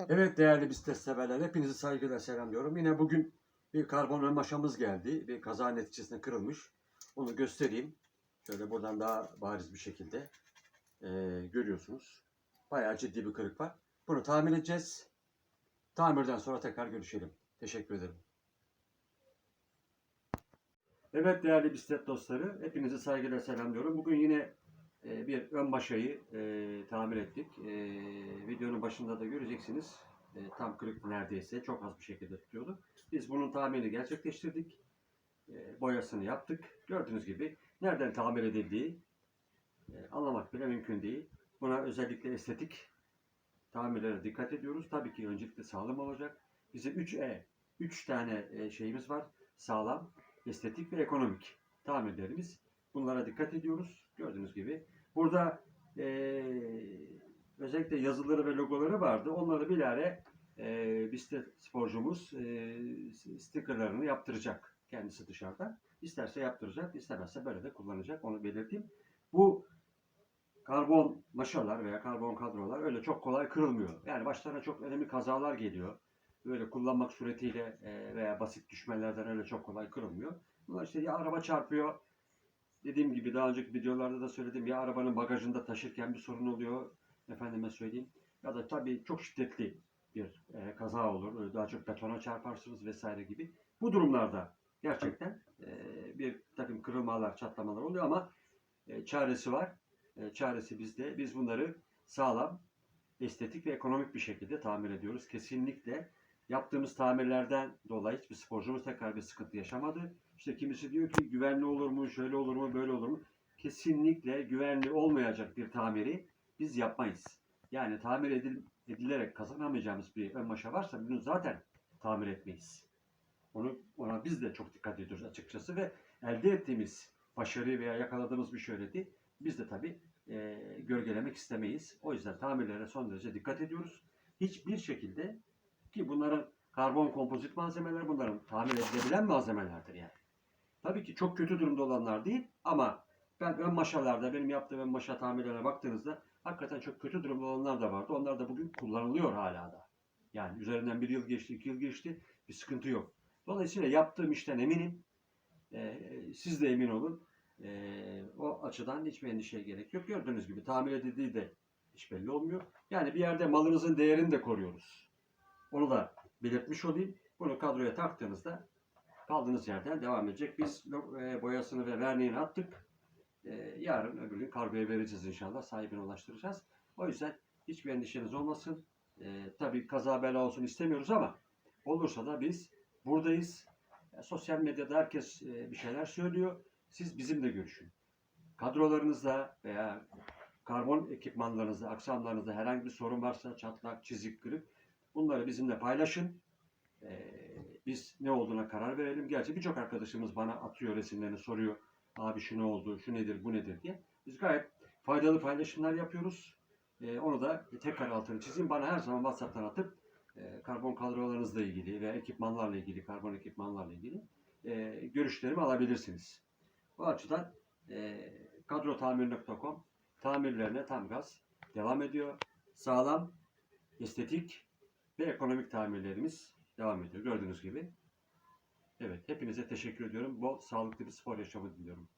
Tabii. Evet değerli bisiklet severler, hepinizi saygıyla selamlıyorum. Yine bugün bir karbon ön maşamız geldi. Bir kaza neticesinde kırılmış. Onu göstereyim. Şöyle buradan daha bariz bir şekilde Ee, görüyorsunuz. Bayağı ciddi bir kırık var. Bunu tamir edeceğiz. Tamirden sonra tekrar görüşelim. Teşekkür ederim. Evet değerli bisiklet dostları, hepinizi saygıyla selamlıyorum. Bugün yine bir ön maşayı e, tamir ettik. E, videonun başında da göreceksiniz. E, tam kırık neredeyse. Çok az bir şekilde tutuyordu. Biz bunun tamirini gerçekleştirdik. E, boyasını yaptık. Gördüğünüz gibi nereden tamir edildiği e, anlamak bile mümkün değil. Buna özellikle estetik tamirlere dikkat ediyoruz. Tabii ki öncelikle sağlam olacak. Bizim 3E, 3 tane e, şeyimiz var. Sağlam, estetik ve ekonomik tamirlerimiz. Bunlara dikkat ediyoruz. Gördüğünüz gibi. Burada e, özellikle yazıları ve logoları vardı. Onları bilare e, bisiklet sporcumuz e, stickerlarını yaptıracak kendisi dışarıda. İsterse yaptıracak, istemezse böyle de kullanacak. Onu belirteyim. Bu karbon maşalar veya karbon kadrolar öyle çok kolay kırılmıyor. Yani başlarına çok önemli kazalar geliyor. Böyle kullanmak suretiyle e, veya basit düşmelerden öyle çok kolay kırılmıyor. Bunlar işte ya araba çarpıyor, dediğim gibi daha önceki videolarda da söyledim ya arabanın bagajında taşırken bir sorun oluyor efendime söyleyeyim. Ya da tabii çok şiddetli bir e, kaza olur. Daha çok betona çarparsınız vesaire gibi. Bu durumlarda gerçekten e, bir takım kırılmalar, çatlamalar oluyor ama e, çaresi var. E, çaresi bizde. Biz bunları sağlam, estetik ve ekonomik bir şekilde tamir ediyoruz. Kesinlikle yaptığımız tamirlerden dolayı hiçbir sporcumuz tekrar bir sıkıntı yaşamadı. İşte kimisi diyor ki güvenli olur mu, şöyle olur mu, böyle olur mu? Kesinlikle güvenli olmayacak bir tamiri biz yapmayız. Yani tamir edil, edilerek kazanamayacağımız bir ön maşa varsa bunu zaten tamir etmeyiz. Onu, ona biz de çok dikkat ediyoruz açıkçası ve elde ettiğimiz başarıyı veya yakaladığımız bir şöhreti biz de tabii e, gölgelemek istemeyiz. O yüzden tamirlere son derece dikkat ediyoruz. Hiçbir şekilde ki bunların karbon kompozit malzemeler bunların tamir edilebilen malzemelerdir yani. Tabii ki çok kötü durumda olanlar değil ama ben ön maşalarda benim yaptığım ön maşa tamirlerine baktığınızda hakikaten çok kötü durumda olanlar da vardı. Onlar da bugün kullanılıyor hala da. Yani üzerinden bir yıl geçti, iki yıl geçti bir sıkıntı yok. Dolayısıyla yaptığım işten eminim. Ee, siz de emin olun. Ee, o açıdan hiçbir endişeye gerek yok. Gördüğünüz gibi tamir edildiği de hiç belli olmuyor. Yani bir yerde malınızın değerini de koruyoruz. Onu da belirtmiş olayım. Bunu kadroya taktığınızda kaldığınız yerden devam edecek. Biz e, boyasını ve verniğini attık. E, yarın öbür gün kargoya vereceğiz inşallah. Sahibine ulaştıracağız. O yüzden hiçbir endişeniz olmasın. E, tabii kaza bela olsun istemiyoruz ama olursa da biz buradayız. Sosyal medyada herkes bir şeyler söylüyor. Siz bizimle görüşün. Kadrolarınızda veya karbon ekipmanlarınızda, aksamlarınızda herhangi bir sorun varsa çatlak, çizik, kırık bunları bizimle paylaşın. Ee, biz ne olduğuna karar verelim. Gerçi birçok arkadaşımız bana atıyor resimlerini soruyor. Abi şu ne oldu, şu nedir, bu nedir diye. Biz gayet faydalı paylaşımlar yapıyoruz. Ee, onu da tekrar altını çizeyim. Bana her zaman WhatsApp'tan atıp e, karbon kadrolarınızla ilgili veya ekipmanlarla ilgili, karbon ekipmanlarla ilgili e, görüşlerimi alabilirsiniz. Bu açıdan e, kadrotamir.com tamirlerine tam gaz devam ediyor. Sağlam, estetik ve ekonomik tamirlerimiz devam ediyor. Gördüğünüz gibi. Evet, hepinize teşekkür ediyorum. Bol sağlıklı bir spor yaşamı diliyorum.